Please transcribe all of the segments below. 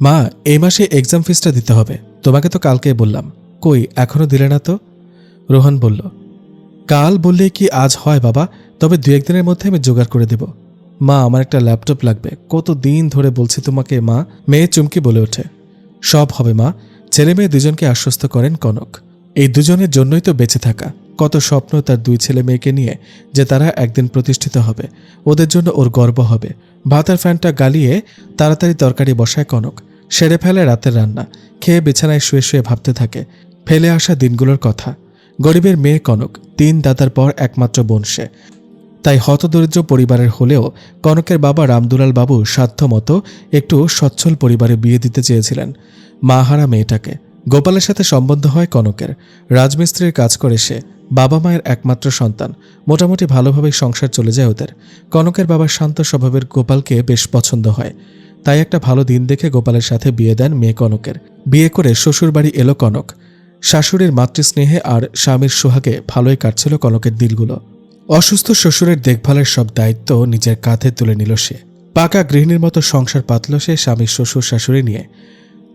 মা, এই মাসে এক্সাম ফিসটা দিতে হবে। তোমাকে তো কালকে বললাম। কই, এখনও দিলে না তো? রোহন বলল, কাল বললে কি আজ হয় বাবা? তবে দু একদিনের মধ্যে আমি জোগাড় করে দেব। মা, আমার একটা ল্যাপটপ লাগবে। কত দিন ধরে বলছি তোমাকে মা? মেয়ে চুমকি বলে ওঠে। সব হবে মা। ছেলে মেয়ে দুজনকে আশ্বস্ত করেন কনক। এই দুজনের জন্যই তো বেঁচে থাকা। কত স্বপ্ন তার দুই ছেলে মেয়েকে নিয়ে যে তারা একদিন প্রতিষ্ঠিত হবে। ওদের জন্য ওর গর্ব হবে। ভাতার ফ্যানটা গালিয়ে তাড়াতাড়ি তরকারি বসায় কনক। সেরে ফেলে রাতের রান্না, খেয়ে বিছানায় শুয়ে শুয়ে ভাবতে থাকে, ফেলে আসা দিনগুলোর কথা। গরিবের মেয়ে কনক, তিন দাদার পর একমাত্র বোন সে। তাই হতদরিদ্র পরিবারের হলেও কনকের বাবা রামদুলাল বাবু সাধ্যমতো একটু সচ্ছল পরিবারে বিয়ে দিতে চেয়েছিলেন মাহারা মেয়েটাকে। গোপালের সাথে সম্বন্ধ হয় কনকের। রাজমিস্ত্রির কাজ করে সে, বাবা মায়ের একমাত্র সন্তান। মোটামুটি ভালোভাবেই সংসার চলে যায় ওদের। কনকের বাবার শান্ত স্বভাবের গোপালকে বেশ পছন্দ হয়। তাই একটা ভালো দিন দেখে গোপালের সাথে বিয়ে দেন মেয়ে কনকের। বিয়ে করে শ্বশুরবাড়ি এলো কনক। শাশুড়ির মাতৃস্নেহে আর স্বামীর সোহাগে ভালোই কাটছিল কনকের দিলগুলো। অসুস্থ শ্বশুরের দেখভালের সব দায়িত্ব নিজের কাঁধে তুলে নিল সে। পাকা গৃহিণীর মতো সংসার পাতল সে স্বামীর শ্বশুর শাশুড়ি নিয়ে।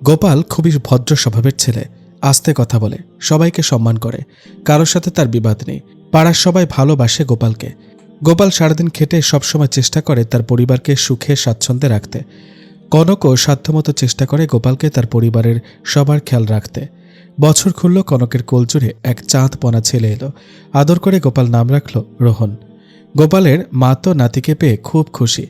গোপাল খুবই ভদ্র স্বভাবের ছেলে, আস্তে কথা বলে, সবাইকে সম্মান করে, কারোর সাথে তার বিবাদ নেই। পাড়ার সবাই ভালোবাসে গোপালকে। গোপাল সারাদিন খেটে সবসময় চেষ্টা করে তার পরিবারকে সুখে, স্বাচ্ছন্দ্যে রাখতে। কনকও সাধ্যমতো চেষ্টা করে গোপালকে তার পরিবারের সবার খেয়াল রাখতে। বছর খুলল কনকের কোল জুড়ে এক চাঁদ পনা ছেলে এলো। আদর করে গোপাল নাম রাখল রোহন। গোপালের মা তো নাতিকে পেয়ে খুব খুশি।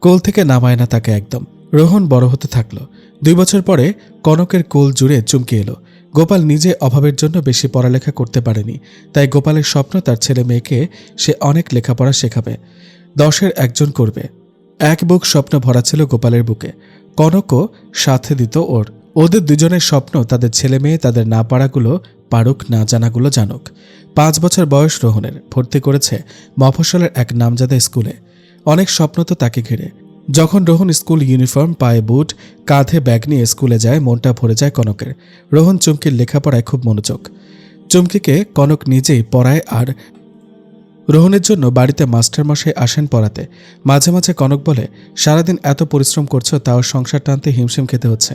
কোল থেকে নামায় না তাকে একদম। রোহন বড় হতে থাকল। দুই বছর পরে কনকের কোল জুড়ে চুমকে এলো। গোপাল নিজে অভাবের জন্য বেশি পড়ালেখা করতে পারেনি, তাই গোপালের স্বপ্ন তার ছেলে মেয়েকে সে অনেক লেখাপড়া শেখাবে। দশের একজন করবে। এক বুক স্বপ্ন ভরা ছিল গোপালের বুকে। কনকও সাথে দিত ওর। ওদের দুজনের স্বপ্ন তাদের ছেলে মেয়ে, তাদের না পারাগুলো পারুক, না জানাগুলো জানুক। পাঁচ বছর বয়স রোহনের, ভর্তি করেছে মফস্বলের এক নামজাদা স্কুলে। অনেক স্বপ্ন তো তাকে ঘিরে। যখন রোহন স্কুল ইউনিফর্ম পায়ে বুট, কাঁধে ব্যাগ নিয়ে স্কুলে যায়, মনটা ভরে যায় কনকের। রোহন চুমকির লেখাপড়ায় খুব মনোযোগ। চুমকিকে কনক নিজেই পড়ায় আর রোহনের জন্য বাড়িতে মাস্টারমশাই আসেন পড়াতে। মাঝে মাঝে কনক বলে, সারাদিন এত পরিশ্রম করছ, তাও সংসার টানতে হিমশিম খেতে হচ্ছে।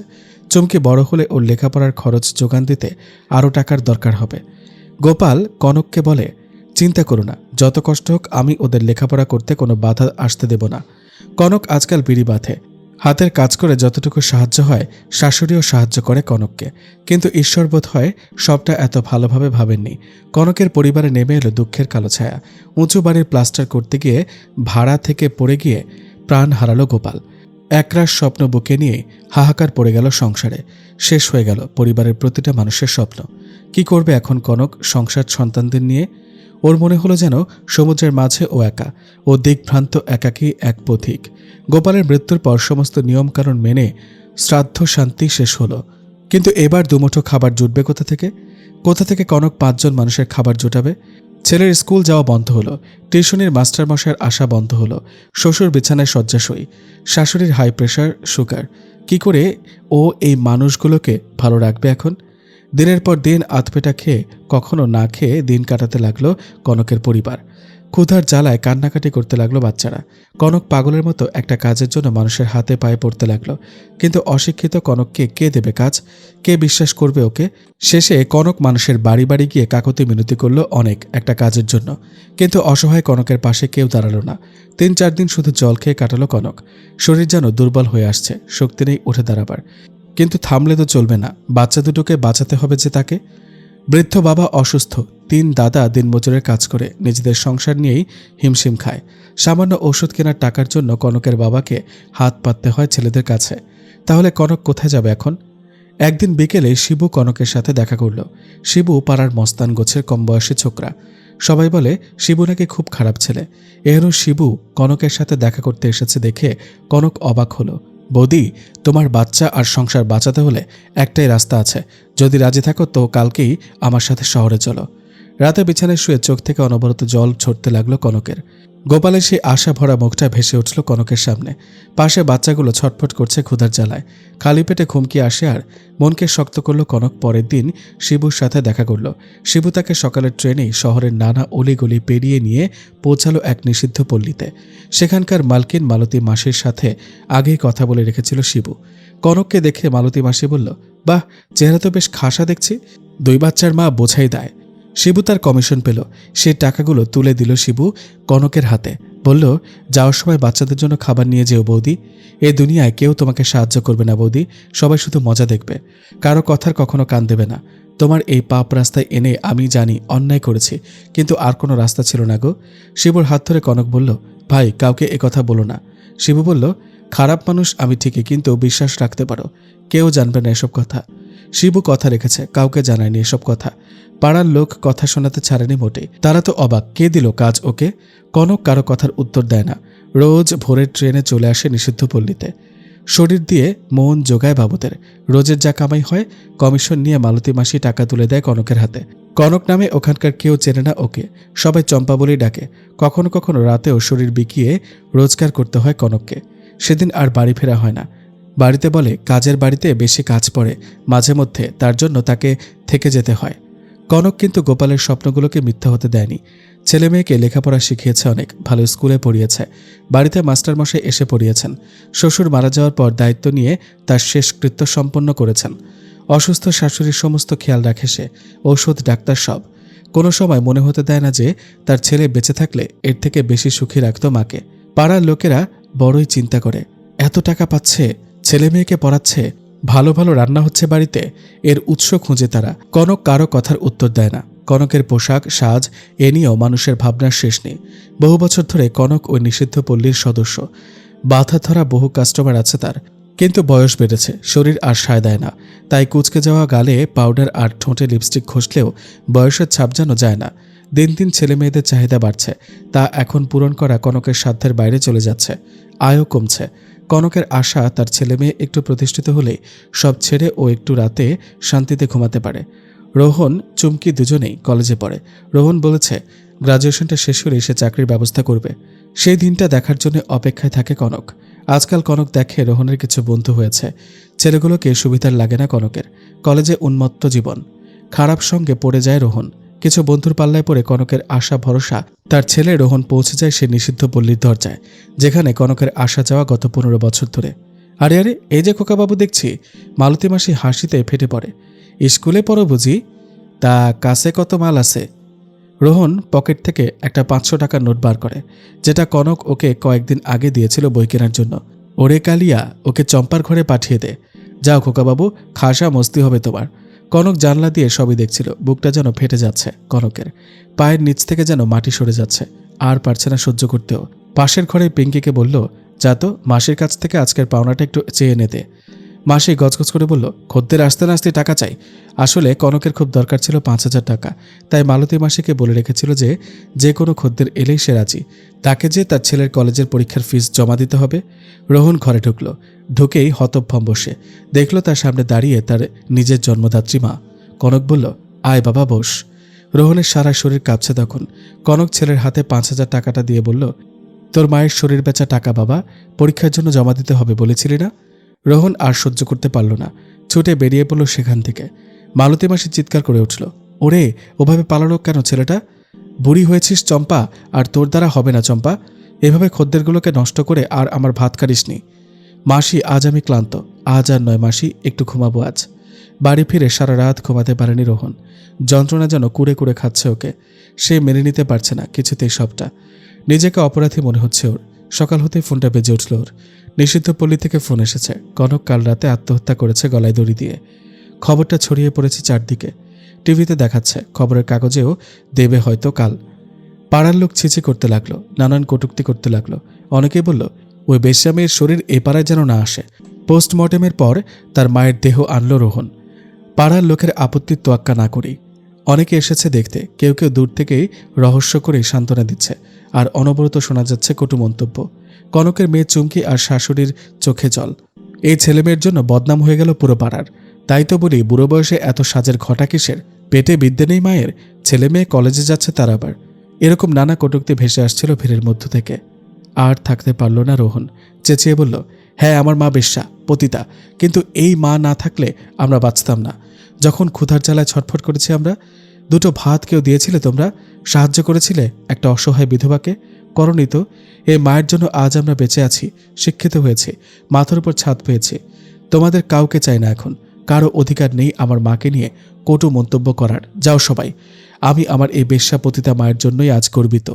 চুমকি বড় হলে ওর লেখাপড়ার খরচ যোগান দিতে আরও টাকার দরকার হবে। গোপাল কনককে বলে, চিন্তা করো না, যত কষ্ট হোক আমি ওদের লেখাপড়া করতে কোনো বাধা আসতে দেব না। কনক আজকাল বিড়ি বাঁধে। হাতের কাজ করে যতটুকু সাহায্য হয়, শাশুড়িও সাহায্য করে কনককে। কিন্তু ঈশ্বরবোধ হয়, সবটা এত ভালোভাবে ভাবেননি। কনকের পরিবারে নেমে এলো দুঃখের কালো ছায়া। উঁচু বাড়ির প্লাস্টার করতে গিয়ে ভাড়া থেকে পড়ে গিয়ে প্রাণ হারালো গোপাল। একরাশ স্বপ্ন বুকে নিয়ে হাহাকার পড়ে গেল সংসারে। শেষ হয়ে গেল পরিবারের প্রতিটা মানুষের স্বপ্ন। কি করবে এখন কনক সংসার সন্তানদের নিয়ে? ওর মনে হলো যেন সমুদ্রের মাঝে ও একা, ও দিকভ্রান্ত, একাকী এক পথিক। গোপালের মৃত্যুর পর সমস্ত নিয়মকানুন মেনে শ্রাদ্ধ শান্তি শেষ হলো। কিন্তু এবার দুমুঠো খাবার জুটবে কোথা থেকে? কোথা থেকে কনক পাঁচজন মানুষের খাবার জোটাবে? ছেলের স্কুল যাওয়া বন্ধ হলো, টিউশনির মাস্টারমশাইয়ের আসা বন্ধ হলো, শ্বশুর বিছানায় শয্যাশয়ী, শাশুড়ির হাই প্রেশার সুগার কি করে ও এই মানুষগুলোকে ভালো রাখবে এখন? দিনের পর দিন আতপেটা খেয়ে কখনো না খেয়ে দিন কাটাতে লাগল কনকের পরিবার। ক্ষুধার জ্বালায় কান্নাকাটি করতে লাগল বাচ্চারা। কনক পাগলের মতো একটা কাজের জন্য মানুষের হাতে পায়ে পড়তে লাগল। কিন্তু অশিক্ষিত কনককে কে দেবে কাজ? কে বিশ্বাস করবে ওকে? শেষে কনক মানুষের বাড়ি বাড়ি গিয়ে কাকতি মিনতি করল অনেক একটা কাজের জন্য। কিন্তু অসহায় কনকের পাশে কেউ দাঁড়াল না। তিন চার দিন শুধু জল খেয়ে কাটালো কনক। শরীর যেন দুর্বল হয়ে আসছে, শক্তি নেই উঠে দাঁড়াবার। কিন্তু থামলে তো চলবে না। বাচ্চা দুটোকে বাঁচাতে হবে যে তাকে। বৃদ্ধ বাবা অসুস্থ। তিন দাদা দিনমজুরের কাজ করে। নিজেদের সংসার নিয়েই হিমশিম খায়। সামান্য ওষুধ কেনার টাকার জন্য কনকের বাবাকে হাত পাততে হয় ছেলেদের কাছে। তাহলে কনক কোথায় যাবে এখন? একদিন বিকেলে শিবু কনকের সাথে দেখা করল। শিবু পাড়ার মস্তান গোছের কম বয়সী ছোকরা। সবাই বলে, শিবু নাকি খুব খারাপ ছেলে। এরও শিবু কনকের সাথে দেখা করতে এসেছে দেখে কনক অবাক হলো। বৌদি, তোমার বাচ্চা আর সংসার বাঁচাতে হলে একটাই রাস্তা আছে। যদি রাজি থাকো তো কালকেই আমার সাথে শহরে চলো। রাতে বিছানায় শুয়ে চোখ থেকে অনবরত জল ছড়তে লাগল কনকের। গোপালের সেই আশা ভরা মুখটা ভেসে উঠল কনকের সামনে। পাশে বাচ্চাগুলো ছটফট করছে ক্ষুধার জ্বালায়। খালি পেটে খুমকি আসে আর মনকে শক্ত করল কনক। পরের দিন শিবুর সাথে দেখা করল। শিবু তাকে সকালের ট্রেনেই শহরের নানা অলিগলি পেরিয়ে নিয়ে পৌঁছালো এক নিষিদ্ধ পল্লীতে। সেখানকার মালকিন মালতী মাসির সাথে আগেই কথা বলে রেখেছিল শিবু। কনককে দেখে মালতী মাসি বলল, বাহ, চেহারা তো বেশ খাসা দেখছি। দুই বাচ্চার মা বোঝাই দেয়। শিবু তার কমিশন পেল। সেই টাকাগুলো তুলে দিল শিবু কনকের হাতে। বলল, যাওয়ার সময় বাচ্চাদের জন্য খাবার নিয়ে যেও বৌদি। এ দুনিয়ায় কেউ তোমাকে সাহায্য করবে না বৌদি। সবাই শুধু মজা দেখবে। কারও কথার কখনো কান দেবে না। তোমার এই পাপ রাস্তায় এনে আমি জানি অন্যায় করেছি, কিন্তু আর কোনো রাস্তা ছিল না গো। শিবুর হাত ধরে কনক বলল, ভাই, কাউকে কথা বলো না। শিবু বলল খারাপ মানুষ, আমি ঠিকই, কিন্তু বিশ্বাস রাখতে পারো। কেউ জানবে না এসব কথা। শিবু কথা রেখেছে, কাউকে জানায়নি এসব কথা। পাড়ার লোক কথা শোনাতে ছাড়েনি মোটে। তারা তো অবাক, কে দিল কাজ ওকে? কনক কারও কথার উত্তর দেয় না। রোজ ভোরের ট্রেনে চলে আসে নিষিদ্ধ পল্লীতে। শরীর দিয়ে মন যোগায় বাবুদের। রোজের যা কামাই হয়, কমিশন নিয়ে মালতী মাসি টাকা তুলে দেয় কনকের হাতে। কনক নামে ওখানকার কেউ চেনে না ওকে। সবাই চম্পা বলেই ডাকে। কখনো কখনো রাতেও শরীর বিকিয়ে রোজগার করতে হয় কনককে। সেদিন আর বাড়ি ফেরা হয় না। বাড়িতে বলে, কাজের বাড়িতে বেশি কাজ পড়ে, মাঝে মধ্যে তার জন্য তাকে থেকে যেতে হয়। কনক কিন্তু গোপালের স্বপ্নগুলোকে মিথ্যা হতে দেয়নি। ছেলে মেয়েকে লেখাপড়া শিখিয়েছে অনেক, ভালো স্কুলে পড়িয়েছে, বাড়িতে মাস্টারমশাই এসে পড়িয়েছেন। শ্বশুর মারা যাওয়ার পর দায়িত্ব নিয়ে তার শেষ কৃত্য সম্পন্ন করেছেন। অসুস্থ শাশুড়ির সমস্ত খেয়াল রাখে সে, ঔষধ, ডাক্তার সব। কোনো সময় মনে হতে দেয় না যে তার ছেলে বেঁচে থাকলে এর থেকে বেশি সুখী রাখত মাকে। পাড়ার লোকেরা বড়ই চিন্তা করে, এত টাকা পাচ্ছে, ছেলে মেয়েকে পড়াচ্ছে, ভালো ভালো রান্না হচ্ছে বাড়িতে, এর উৎস খুঁজে তারা। কনক কারও কথার উত্তর দেয় না। কনকের পোশাক, সাজ, এ নিয়েও মানুষের ভাবনার শেষ নেই। বহু বছর ধরে কনক ওই নিষিদ্ধ পল্লীর সদস্য। বাধা ধরা বহু কাস্টমার আছে তার। কিন্তু বয়স বেড়েছে, শরীর আর সায় দেয় না। তাই কুচকে যাওয়া গালে পাউডার আর ঠোঁটে লিপস্টিক ঘষলেও বয়সের ছাপ যেন যায় না। দিন দিন ছেলে মেয়েদের চাহিদা বাড়ছে, তা এখন পূরণ করা কনকের সাধ্যের বাইরে চলে যাচ্ছে, আয়ও কমছে। কনকের আশা তার ছেলে মেয়ে একটু প্রতিষ্ঠিত হলেই সব ছেড়ে ও একটু রাতে শান্তিতে ঘুমাতে পারে। রোহন, চুমকি দুজনেই কলেজে পড়ে। রোহন বলেছে, গ্রাজুয়েশনটা শেষ হলে সে চাকরির ব্যবস্থা করবে। সেই দিনটা দেখার জন্য অপেক্ষায় থাকে কনক। আজকাল কনক দেখে রোহনের কিছু বন্ধু হয়েছে। ছেলেগুলোকে সুবিধার লাগে না কনকের। কলেজে উন্মত্ত জীবন। খারাপ সঙ্গে পড়ে যায় রোহন। কিছু বন্ধুর পাল্লায় পড়ে কনকের আশা, ভরসা, তার ছেলে রোহন পৌঁছে যায় সে নিষিদ্ধ পল্লীর দরজায়, যেখানে কনকের আসা যাওয়া গত পনেরো বছর ধরে। আরে আরে, এই যে খোকাবাবু দেখছি, মালতী মাসি হাসিতে ফেটে পড়ে। স্কুলে পড়ো বুঝি? তা কাছে কত মাল আছে? রোহন পকেট থেকে একটা পাঁচশো টাকার নোট বার করে, যেটা কনক ওকে কয়েকদিন আগে দিয়েছিল বই কেনার জন্য। ওরে কালিয়া, ওকে চম্পার ঘরে পাঠিয়ে দে। যাও খোকাবাবু, খাসা মস্তি হবে তোমার। কনক জানলা দিয়ে সবই দেখছিল। বুকটা যেন ফেটে যাচ্ছে কনকের। পায়ের নিচ থেকে যেন মাটি সরে যাচ্ছে। আর পারছে না সহ্য করতেও। পাশের ঘরে পিঙ্কিকে বলল, যা তো, মাসির কাছ থেকে আজকের পাওনাটা একটু চেয়ে নেতে মাসি গজগজ করে বলল, খদ্দের আসতে না আসতে টাকা চাই। আসলে কনকের খুব দরকার ছিল পাঁচ হাজার টাকা। তাই মালতী মাসিকে বলে রেখেছিল যে যে কোনো খদ্দের এলেই সে রাজি। তাকে যে তার ছেলের কলেজের পরীক্ষার ফিস জমা দিতে হবে। রোহন ঘরে ঢুকলো। ঢুকেই হতভম্ব বসে দেখল তার সামনে দাঁড়িয়ে তার নিজের জন্মদাত্রী মা। কনক বলল, আয় বাবা, বস। রোহনের সারা শরীর কাঁপছে তখন। কনক ছেলের হাতে পাঁচ হাজার টাকাটা দিয়ে বলল, তোর মায়ের শরীর বেচা টাকা বাবা, পরীক্ষার জন্য জমা দিতে হবে বলেছিলি না? রোহন আর সহ্য করতে পারল না। ছুটে বেরিয়ে পড়ল সেখান থেকে। মালতী মাসি চিৎকার করে উঠল, ওরে, ওভাবে পালালো কেন ছেলেটা? বুড়ি হয়েছিস চম্পা, আর তোর দ্বারা হবে না চম্পা। এভাবে খদ্দেরগুলোকে নষ্ট করে আর আমার ভাত কারিসনি মাসি, আজ আমি ক্লান্ত। আজ আর নয় মাসি, একটু ঘুমাবো আজ। বাড়ি ফিরে সারা রাত ঘুমাতে পারেনি রোহন। যন্ত্রণা যেন কুড়ে কুড়ে খাচ্ছে ওকে। সে মেনে নিতে পারছে না কিছুতেই সবটা। নিজেকে অপরাধী মনে হচ্ছে ওর। সকাল হতেই ফোনটা বেজে উঠল ওর। নিষিদ্ধ পল্লী থেকে ফোন এসেছে। কনক কাল রাতে আত্মহত্যা করেছে গলায় দড়ি দিয়ে। খবরটা ছড়িয়ে পড়েছে চারদিকে। টিভিতে দেখাচ্ছে, খবরের কাগজেও দেবে হয়তো কাল। পাড়ার লোক ছিচি করতে লাগল, নানান কটুক্তি করতে লাগল। অনেকেই বলল, ওই বেশ্যামের শরীর এ পাড়ায় যেন না আসে। পোস্টমর্টেমের পর তার মায়ের দেহ আনলো রোহন। পাড়ার লোকের আপত্তির তোয়াক্কা না করি অনেকে এসেছে দেখতে, কেউ কেউ দূর থেকেই রহস্য করে সান্ত্বনা দিচ্ছে। আর অনবরত শোনা যাচ্ছে কটু মন্তব্য। কনকের মেয়ে চুমকি আর শাশুড়ির চোখে জল। এই ছেলেমেয়ের জন্য বদনাম হয়ে গেল পুরো পাড়ার। তাই তো বলি, বুড়ো বয়সে এত সাজের ঘটা কিসের? পেটে বিদ্যে নেই মায়ের ছেলে মেয়ে কলেজে যাচ্ছে তার আবার। এরকম নানা কটুক্তি ভেসে আসছিল ভিড়ের মধ্য থেকে। আর থাকতে পারল না রোহন। চেঁচিয়ে বলল হ্যাঁ আমার মা বেশ্যা, পতিতা। কিন্তু এই মা না থাকলে আমরা বাঁচতাম না। যখন ক্ষুধার জ্বালায় ছটফট করেছি আমরা, দুটো ভাত কেউ দিয়েছিলে তোমরা? সাহায্য করেছিলে একটা অসহায় বিধবাকে? করনি তো এই মায়ের জন্য আজ আমরা বেঁচে আছি, শিক্ষিত হয়েছে, মাথার উপর ছাদ পেয়েছে। তোমাদের কাউকে চাই না এখন, কারও অধিকার নেই আমার মাকে নিয়ে কটু মন্তব্য করার। যাও সবাই, আমি আমার এই বেশ্যা পতিতা মায়ের জন্যই আজ গর্বিত।